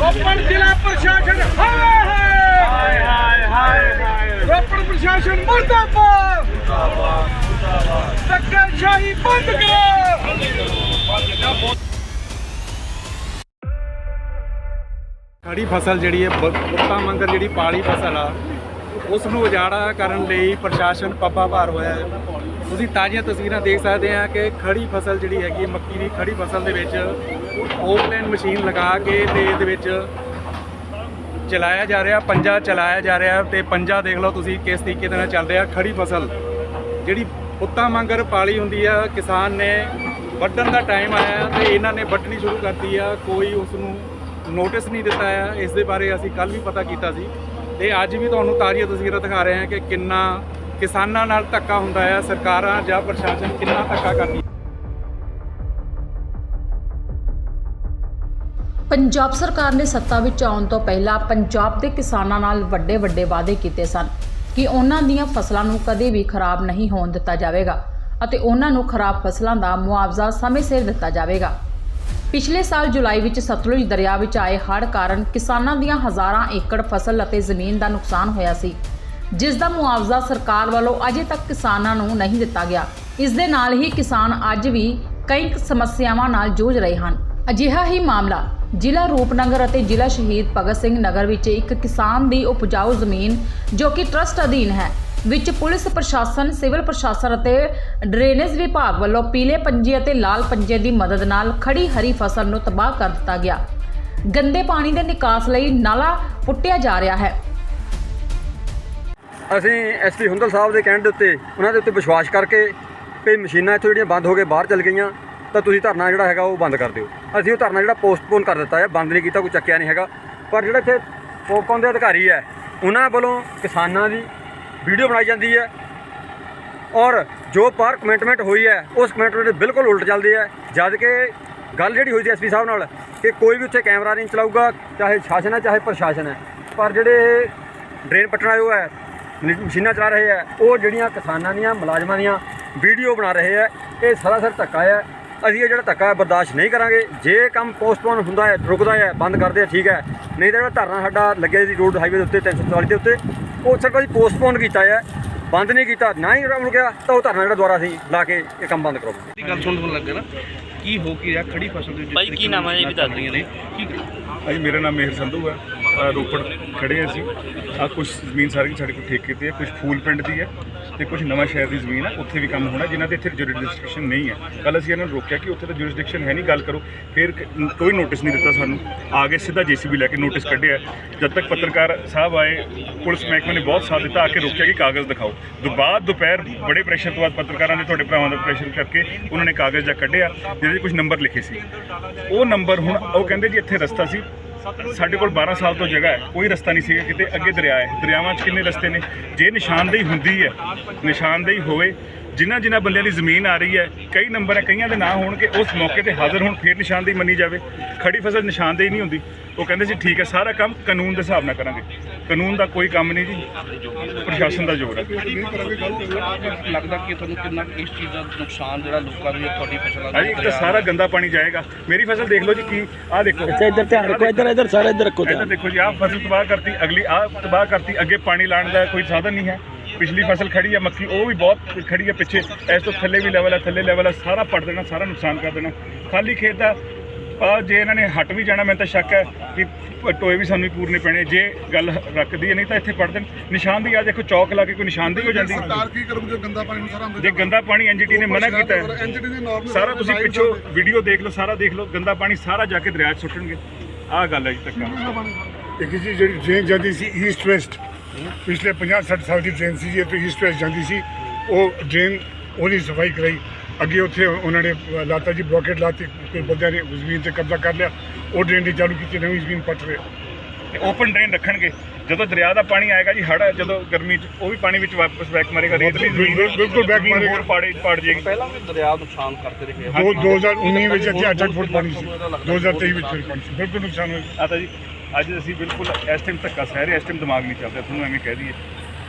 ਰੋਪੜ ਜ਼ਿਲ੍ਹਾ ਪ੍ਰਸ਼ਾਸਨ ਹਾਏ ਹਾਏ। ਹਾਏ ਹਾਏ ਰੋਪੜ ਪ੍ਰਸ਼ਾਸਨ ਮੁਰਦਾਬਾਦ। ਮੁਰਦਾਬਾਦ ਧੱਕਾਸ਼ਾਹੀ ਬੰਦ ਕਰੋ। ਖੜੀ ਫਸਲ ਜਿਹੜੀ ਹੈ ਬੁੱਤਾ ਮੰਗਰ ਜਿਹੜੀ ਪਾਲੀ ਫਸਲ ਆ ਉਸ ਨੂੰ ਉਜਾੜਾ ਕਰਨ ਲਈ ਪ੍ਰਸ਼ਾਸਨ ਪੱਪਾ ਭਾਰ ਹੋਇਆ ਹੈ। ਤੁਸੀਂ ਤਾਜ਼ੀਆਂ ਤਸਵੀਰਾਂ ਦੇਖ ਸਕਦੇ ਆ ਕਿ ਖੜੀ ਫਸਲ ਜਿਹੜੀ ਹੈਗੀ ਹੈ, ਮੱਕੀ ਦੀ ਖੜੀ ਫਸਲ ਦੇ ਵਿੱਚ ਓਪਲੈਨ ਮਸ਼ੀਨ ਲਗਾ ਕੇ ਤੇ ਇਹਦੇ ਵਿੱਚ ਚਲਾਇਆ ਜਾ ਰਿਹਾ ਪੰਜਾ ਚਲਾਇਆ ਜਾ ਰਿਹਾ ਤੇ ਪੰਜਾ ਦੇਖ ਲਓ ਤੁਸੀਂ ਕਿਸ ਤਰੀਕੇ ਦੇ ਨਾਲ ਚੱਲ ਰਿਹਾ ਖੜੀ ਫਸਲ। ਜਿਹੜੀ ਪੁੱਤਾਂ ਮੰਗਰ ਪਾਲੀ ਹੁੰਦੀ ਆ ਕਿਸਾਨ ਨੇ ਵੱਢਣ ਦਾ ਟਾਈਮ ਆਇਆ ਤੇ ਇਹਨਾਂ ਨੇ ਵੱਢਣੀ ਸ਼ੁਰੂ ਕਰਤੀ ਆ ਕੋਈ ਉਸ ਨੂੰ ਨੋਟਿਸ ਨਹੀਂ ਦਿੱਤਾ ਆ। ਇਸ ਦੇ ਬਾਰੇ ਅਸੀਂ ਕੱਲ ਵੀ ਪਤਾ ਕੀਤਾ ਸੀ। ਤੇ ਅੱਜ ਵੀ ਤੁਹਾਨੂੰ ਤਾਜ਼ੀਆਂ ਤਸਵੀਰਾਂ ਦਿਖਾ ਰਹੇ ਹਾਂ ਕਿ ਕਿੰਨਾ ਕਿਸਾਨਾਂ ਨਾਲ ਧੱਕਾ ਹੁੰਦਾ ਆ, ਸਰਕਾਰਾਂ ਜਾਂ ਪ੍ਰਸ਼ਾਸਨ ਕਿੰਨਾ ਧੱਕਾ ਕਰਦੀ? ਪੰਜਾਬ ਸਰਕਾਰ ਨੇ ਸੱਤਾ ਵਿੱਚ ਆਉਣ ਤੋਂ ਪਹਿਲਾਂ ਪੰਜਾਬ ਦੇ ਕਿਸਾਨਾਂ ਨਾਲ ਵੱਡੇ ਵੱਡੇ ਵਾਅਦੇ ਕੀਤੇ ਸਨ ਕਿ ਉਹਨਾਂ ਦੀਆਂ ਫਸਲਾਂ ਨੂੰ ਕਦੇ ਵੀ ਖਰਾਬ ਨਹੀਂ ਹੋਣ ਦਿੱਤਾ ਜਾਵੇਗਾ ਅਤੇ ਉਹਨਾਂ ਨੂੰ ਖਰਾਬ ਫਸਲਾਂ ਦਾ ਮੁਆਵਜ਼ਾ ਸਮੇਂ ਸਿਰ ਦਿੱਤਾ ਜਾਵੇਗਾ। ਪਿਛਲੇ ਸਾਲ ਜੁਲਾਈ ਵਿੱਚ ਸਤਲੁਜ ਦਰਿਆ ਵਿੱਚ ਆਏ ਹੜ੍ਹ ਕਾਰਨ ਕਿਸਾਨਾਂ ਦੀਆਂ ਹਜ਼ਾਰਾਂ ਏਕੜ ਫਸਲ ਅਤੇ ਜ਼ਮੀਨ ਦਾ ਨੁਕਸਾਨ ਹੋਇਆ ਸੀ। ਜਿਸ ਦਾ ਮੁਆਵਜ਼ਾ ਸਰਕਾਰ ਵੱਲੋਂ ਅਜੇ ਤੱਕ ਕਿਸਾਨਾਂ ਨੂੰ ਨਹੀਂ ਦਿੱਤਾ ਗਿਆ। ਇਸ ਦੇ ਨਾਲ ਹੀ ਕਿਸਾਨ ਅੱਜ ਵੀ ਕਈ ਸਮੱਸਿਆਵਾਂ ਨਾਲ ਜੂਝ ਰਹੇ ਹਨ। ਅਜਿਹਾ ਹੀ ਮਾਮਲਾ ਜ਼ਿਲ੍ਹਾ ਰੂਪਨਗਰ ਅਤੇ ਜ਼ਿਲ੍ਹਾ ਸ਼ਹੀਦ ਭਗਤ ਸਿੰਘ ਨਗਰ ਵਿੱਚ ਇੱਕ ਕਿਸਾਨ ਦੀ ਉਪਜਾਊ ਜ਼ਮੀਨ ਜੋ ਕਿ ਟਰਸਟ ਅਧੀਨ ਹੈ, ਵਿੱਚ ਪੁਲਿਸ ਪ੍ਰਸ਼ਾਸਨ, ਸਿਵਲ ਪ੍ਰਸ਼ਾਸਨ ਅਤੇ ਡਰੇਨੇਜ ਵਿਭਾਗ ਵੱਲੋਂ ਪੀਲੇ ਪੰਜੇ ਅਤੇ ਲਾਲ ਪੰਜੇ ਦੀ ਮਦਦ ਨਾਲ ਖੜੀ ਹਰੀ ਫਸਲ ਨੂੰ ਤਬਾਹ ਕਰ ਦਿੱਤਾ ਗਿਆ। ਗੰਦੇ ਪਾਣੀ ਦੇ ਨਿਕਾਸ ਲਈ ਨਾਲਾ ਪੁੱਟਿਆ ਜਾ ਰਿਹਾ ਹੈ। ਅਸੀਂ ਐਸਪੀ ਹੁੰਦਲ ਸਾਹਿਬ ਦੇ ਕਹਿਣ ਦੇ ਉੱਤੇ ਉਹਨਾਂ ਦੇ ਉੱਤੇ ਵਿਸ਼ਵਾਸ ਕਰਕੇ ਵੀ ਮਸ਼ੀਨਾਂ ਇੱਥੋਂ ਜਿਹੜੀਆਂ ਬੰਦ ਹੋ ਕੇ ਬਾਹਰ ਚਲ ਗਈਆਂ, ਤਾਂ ਤੁਸੀਂ ਧਰਨਾ ਜਿਹੜਾ ਹੈਗਾ ਉਹ ਬੰਦ ਕਰ ਦਿਓ। ਅਸੀਂ ਉਹ ਧਰਨਾ ਜਿਹੜਾ ਪੋਸਟਪੋਨ ਕਰ ਦਿੱਤਾ ਹੈ, ਬੰਦ ਨਹੀਂ ਕੀਤਾ, ਕੋਈ ਚੱਕਿਆ ਨਹੀਂ ਹੈਗਾ। ਪਰ ਜਿਹੜੇ ਇੱਥੇ ਪੋਪਕੌਰਨ ਦੇ ਅਧਿਕਾਰੀ ਹੈ, ਉਹਨਾਂ ਵੱਲੋਂ ਕਿਸਾਨਾਂ ਦੀ ਵੀਡੀਓ ਬਣਾਈ ਜਾਂਦੀ ਹੈ ਔਰ ਜੋ ਪਰ ਕਮਿਟਮੈਂਟ ਹੋਈ ਹੈ, ਉਸ ਕਮਿਟਮੈਂਟ ਦੇ ਬਿਲਕੁਲ ਉਲਟ ਚੱਲਦੀ ਹੈ। ਜਦ ਕਿ ਗੱਲ ਜਿਹੜੀ ਹੋਈ ਸੀ ਐਸਪੀ ਸਾਹਿਬ ਨਾਲ ਕਿ ਕੋਈ ਵੀ ਉੱਥੇ ਕੈਮਰਾ ਨਹੀਂ ਚਲਾਊਗਾ, ਚਾਹੇ ਸ਼ਾਸਨ ਹੈ, ਚਾਹੇ ਪ੍ਰਸ਼ਾਸਨ ਹੈ। ਪਰ ਜਿਹੜੇ ਡਰੇਨ ਪੱਟਣ ਆਏ ਹੈ ਮਸ਼ੀਨਾਂ ਚਲਾ ਰਹੇ ਹੈ ਉਹ ਜਿਹੜੀਆਂ ਕਿਸਾਨਾਂ ਦੀਆਂ ਮੁਲਾਜ਼ਮਾਂ ਦੀਆਂ ਵੀਡੀਓ ਬਣਾ ਰਹੇ ਹੈ ਇਹ ਸਰਾਸਰ ਧੱਕਾ ਹੈ ਅਸੀਂ ਇਹ ਜਿਹੜਾ ਧੱਕਾ ਹੈ ਬਰਦਾਸ਼ਤ ਨਹੀਂ ਕਰਾਂਗੇ। ਜੇ ਕੰਮ ਪੋਸਟਪੋਨ ਹੁੰਦਾ ਹੈ ਰੁਕਦਾ ਹੈ ਬੰਦ ਕਰਦੇ ਆ ਠੀਕ ਹੈ। ਨਹੀਂ ਤਾਂ ਜਿਹੜਾ ਧਰਨਾ ਸਾਡਾ ਲੱਗਿਆ ਸੀ ਰੋਡ ਹਾਈਵੇ ਦੇ ਉੱਤੇ 344 ਦੇ ਉੱਤੇ ਉਹ ਸਿਰਫ ਅਸੀਂ ਪੋਸਟਪੋਨ ਕੀਤਾ ਹੈ ਬੰਦ ਨਹੀਂ ਕੀਤਾ ਨਾ ਹੀ ਰੁਕ ਗਿਆ ਤਾਂ ਉਹ ਧਰਨਾ ਜਿਹੜਾ ਦੁਬਾਰਾ ਅਸੀਂ ਲਾ ਕੇ ਇਹ ਕੰਮ ਬੰਦ ਕਰਾਂਗੇ ਦੀ ਗੱਲ ਸੁਣਨ ਲੱਗਾ ਨਾ ਕੀ ਹੋ ਕੀ ਰਿਹਾ? ਖੜੀ ਫਸਲ ਦੇ ਵਿੱਚ ਭਾਈ ਕੀ ਨਾਮ ਹੈ? ਇਹ ਵੀ ਦੱਸ ਦਿਓ। ਨੇ ਕੀ ਭਾਈ ਮੇਰਾ ਨਾਮ ਮੇਹਰ ਸੰਧੂ ਹੈ। ਰੋਪੜ ਖੜੇ ਅਸੀਂ। ਆ ਕੁਝ ਜ਼ਮੀਨ ਸਾਰੀ ਸਾਡੇ ਕੋਲ ਠੇਕੇ ਤੇ ਹੈ ਕੁਝ ਫੂਲ ਪਿੰਡ ਦੀ ਹੈ ਤੇ ਕੁਝ ਨਵਾਂ ਸ਼ਹਿਰ ਦੀ ਜ਼ਮੀਨ ਹੈ ਉੱਥੇ ਵੀ ਕੰਮ ਹੋਣਾ, ਜਿਨ੍ਹਾਂ ਦੇ ਇੱਥੇ ਜੁਰਿਸਡਿਕਸ਼ਨ ਨਹੀਂ ਹੈ। ਕੱਲ ਅਸੀਂ ਇਹਨਾਂ ਨੂੰ ਰੋਕਿਆ ਕਿ ਉੱਥੇ ਤਾਂ ਜੁਰਿਸਡਿਕਸ਼ਨ ਹੈ ਨਹੀਂ, ਗੱਲ ਕਰੋ। ਫਿਰ ਕੋਈ ਨੋਟਿਸ ਨਹੀਂ ਦਿੱਤਾ ਸਾਨੂੰ। ਆ ਕੇ ਸਿੱਧਾ ਜੀਸੀਬੀ ਲੈ ਕੇ ਨੋਟਿਸ ਕੱਢਿਆ। ਜਦ ਤੱਕ ਪੱਤਰਕਾਰ ਸਾਹਿਬ ਆਏ, ਪੁਲਿਸ ਮਹਿਕਮੇ ਨੇ ਬਹੁਤ ਸਾਥ ਦਿੱਤਾ, ਆ ਕੇ ਰੋਕਿਆ ਕਿ ਕਾਗਜ਼ ਦਿਖਾਓ। ਦੁਬਾਰਾ ਦੁਪਹਿਰ ਬੜੇ ਪ੍ਰੈਸ਼ਰ ਤੋਂ ਬਾਅਦ ਪੱਤਰਕਾਰਾਂ ਨੇ ਤੁਹਾਡੇ ਭਰਾਵਾਂ ਦਾ ਪ੍ਰੈਸ਼ਰ ਕਰਕੇ ਉਹਨਾਂ ਨੇ ਕਾਗਜ਼ ਜਾ ਕੱਢਿਆ, ਜਿਹਦੇ 'ਚ ਕੁਝ ਨੰਬਰ ਲਿਖੇ ਸੀ। ਉਹ ਨੰਬਰ ਹੁਣ, ਉਹ ਕਹਿੰਦੇ ਜੀ ਇੱਥੇ ਰਸਤਾ ਸੀ ਸਾਡੇ ਕੋਲ 12 ਸਾਲ ਤੋਂ ਜਗ੍ਹਾ ਹੈ, ਕੋਈ ਰਸਤਾ ਨਹੀਂ ਸੀਗਾ ਕਿਤੇ, ਅੱਗੇ ਦਰਿਆ ਹੈ। ਦਰਿਆਵਾਂ 'ਚ ਕਿੰਨੇ ਰਸਤੇ ਨੇ? ਜੇ ਨਿਸ਼ਾਨਦੇਹੀ ਹੁੰਦੀ ਹੈ, ਨਿਸ਼ਾਨਦੇਹੀ ਹੋਵੇ ਜਿਨ੍ਹਾਂ ਜਿਨ੍ਹਾਂ ਬੰਦਿਆਂ ਦੀ ਜ਼ਮੀਨ ਆ ਰਹੀ ਹੈ ਕਈ ਨੰਬਰ ਹੈ ਕਈਆਂ ਦੇ ਨਾਂ ਹੋਣਗੇ ਉਸ ਮੌਕੇ ਤੇ ਹਾਜ਼ਰ ਹੋਣ ਫਿਰ ਨਿਸ਼ਾਨਦੇਹੀ ਮੰਨੀ ਜਾਵੇ। ਖੜੀ ਫਸਲ ਨਿਸ਼ਾਨਦੇਹੀ ਨਹੀਂ ਹੁੰਦੀ। ਉਹ ਕਹਿੰਦੇ ਸੀ ਠੀਕ ਹੈ ਸਾਰਾ ਕੰਮ ਕਾਨੂੰਨ ਦੇ ਹਿਸਾਬ ਨਾਲ ਕਰਾਂਗੇ। ਕਾਨੂੰਨ ਦਾ ਕੋਈ ਕੰਮ ਨਹੀਂ ਜੀ ਪ੍ਰਸ਼ਾਸਨ ਦਾ ਜ਼ੋਰ ਹੈ। ਲੱਗਦਾ ਕਿ ਤੁਹਾਨੂੰ ਕਿੰਨਾ ਇਸ ਚੀਜ਼ ਦਾ ਨੁਕਸਾਨ ਜਿਹੜਾ ਲੋਕਾਂ ਨੂੰ ਤੁਹਾਡੀ ਫਸਲਾਂ ਹਾਂਜੀ ਇੱਕ ਤਾਂ ਸਾਰਾ ਗੰਦਾ ਪਾਣੀ ਜਾਏਗਾ। ਮੇਰੀ ਫਸਲ ਦੇਖ ਲਓ ਜੀ ਕੀ ਆਹ ਦੇਖੋ। ਅੱਛਾ ਇੱਧਰ ਧਿਆਨ ਰੱਖੋ ਇੱਧਰ ਇੱਧਰ ਸਾਰੇ ਇੱਧਰ ਰੱਖੋ ਧਿਆਨ। ਦੇਖੋ ਜੀ ਆਹ ਫਸਲ ਤਬਾਹ ਕਰਤੀ ਅਗਲੀ ਆਹ ਤਬਾਹ ਕਰਤੀ ਅੱਗੇ ਪਾਣੀ ਲਾਉਣ ਦਾ ਕੋਈ ਸਾਧਨ ਨਹੀਂ ਹੈ। ਪਿਛਲੀ ਫਸਲ ਖੜੀ ਹੈ ਮੱਕੀ ਉਹ ਵੀ ਬਹੁਤ ਖੜੀ ਹੈ ਪਿੱਛੇ। ਇਸ ਤੋਂ ਥੱਲੇ ਵੀ ਲੈਵਲ ਹੈ ਥੱਲੇ ਲੈਵਲ ਹੈ ਸਾਰਾ ਪੜ ਦੇਣਾ ਸਾਰਾ ਨੁਕਸਾਨ ਕਰ ਦੇਣਾ। ਖਾਲੀ ਖੇਤ ਦਾ ਆ ਜੇ ਇਹਨਾਂ ਨੇ ਹਟ ਵੀ ਜਾਣਾ ਮੈਨੂੰ ਤਾਂ ਸ਼ੱਕ ਹੈ ਕਿ ਟੋਏ ਵੀ ਸਾਨੂੰ ਹੀ ਪੂਰਨੇ ਪੈਣੇ ਜੇ ਗੱਲ ਰੱਖਦੀ ਹੈ ਨਹੀਂ ਤਾਂ ਇੱਥੇ ਪੜ ਦੇਣ। ਨਿਸ਼ਾਨਦੀ ਆ ਦੇਖੋ ਚੌਕ ਲਾ ਕੇ ਕੋਈ ਨਿਸ਼ਾਨਦੀ ਹੋ ਜਾਂਦੀ ਸਰਕਾਰ ਕੀ ਕਰੂਗੀ ਜੇ ਗੰਦਾ ਪਾਣੀ ਨੂੰ ਸਾਰਾ ਅੰਦਰ ਜੇ ਗੰਦਾ ਪਾਣੀ ਐਨਜੀਟੀ ਨੇ ਮਨਾ ਕੀਤਾ ਦੀ ਸਾਰਾ ਤੁਸੀਂ ਪਿੱਛੋਂ ਵੀਡੀਓ ਦੇਖ ਲਓ ਸਾਰਾ ਦੇਖ ਲਓ ਗੰਦਾ ਪਾਣੀ ਸਾਰਾ ਜਾ ਕੇ ਦਰਿਆ 'ਚ ਸੁੱਟਣਗੇ। ਆਹ ਗੱਲ ਹੈ ਜੀ ਤੱਕ ਇੱਕ ਜੀ ਜਿਹੜੀ ਟ੍ਰੇਨ ਜਾਂਦੀ ਸੀ ਈਸਟ ਵੈਸਟ ਪਿਛਲੇ 50 60 ਸਾਲ ਦੀ ਟ੍ਰੇਨ ਸੀ ਜੀ ਇੱਥੇ ਈਸਟ ਵੈਸਟ ਜਾਂਦੀ ਸੀ। ਉਹ ਟ੍ਰੇਨ ਉਹਦੀ ਸਫ਼ਾਈ ਕਰਾਈ। ਅੱਗੇ ਉੱਥੇ ਉਹਨਾਂ ਨੇ ਲਾਤਾ ਜੀ ਬਲੋਕੇਟ ਲਾਤੀ ਕੋਈ ਬੰਦਿਆਂ ਨੇ ਜ਼ਮੀਨ ਤੇ ਕਬਜ਼ਾ ਕਰ ਲਿਆ। ਉਹ ਟ੍ਰੇਨ ਦੀ ਚਾਲੂ ਕੀਤੀ ਨਵੀਂ ਜ਼ਮੀਨ ਪੱਟ ਰਹੇ। ਤੇ ਓਪਨ ਡਰੇਨ ਰੱਖਣਗੇ। ਜਦੋਂ ਦਰਿਆ ਦਾ ਪਾਣੀ ਆਏਗਾ ਜੀ ਹੜ ਜਦੋਂ ਗਰਮੀ 'ਚ ਉਹ ਵੀ ਪਾਣੀ ਵਿੱਚ ਵਾਪਸ ਬੈਕ ਮਾਰੇਗਾ। ਰੇਤਲੀ ਜ਼ਮੀਨ ਬਿਲਕੁਲ- ਜ਼ਮੀਨ ਮਾਰੇਗਾ। ਹੋਰ ਪਾੜੇ ਪਾੜ ਜਾਏਗੀ। ਪਹਿਲਾਂ ਵੀ ਦਰਿਆ ਨੁਕਸਾਨ ਕਰਦੇ ਰਹੇ। ਦੋ 2019 ਵਿੱਚ ਇੱਥੇ 8 ਫੁੱਟ ਪਾਣੀ ਸੀ। 2023 ਵਿੱਚ ਫਿਰ ਪਾਣੀ ਸੀ। ਬਿਲਕੁਲ ਨੁਕਸਾਨ ਹੋਇਆ। ਆ ਤਾਂ ਜੀ। ਅੱਜ ਅਸੀਂ ਬਿਲਕੁਲ ਇਸ ਟਾਈਮ ਧੱਕਾ ਸਹਿ ਰਹੇ ਇਸ ਟਾਈਮ ਦਿਮਾਗ ਨਹੀਂ ਚੱਲਦਾ ਤੁਹਾਨੂੰ ਐਵੇਂ ਕਹਿ ਦਈਏ।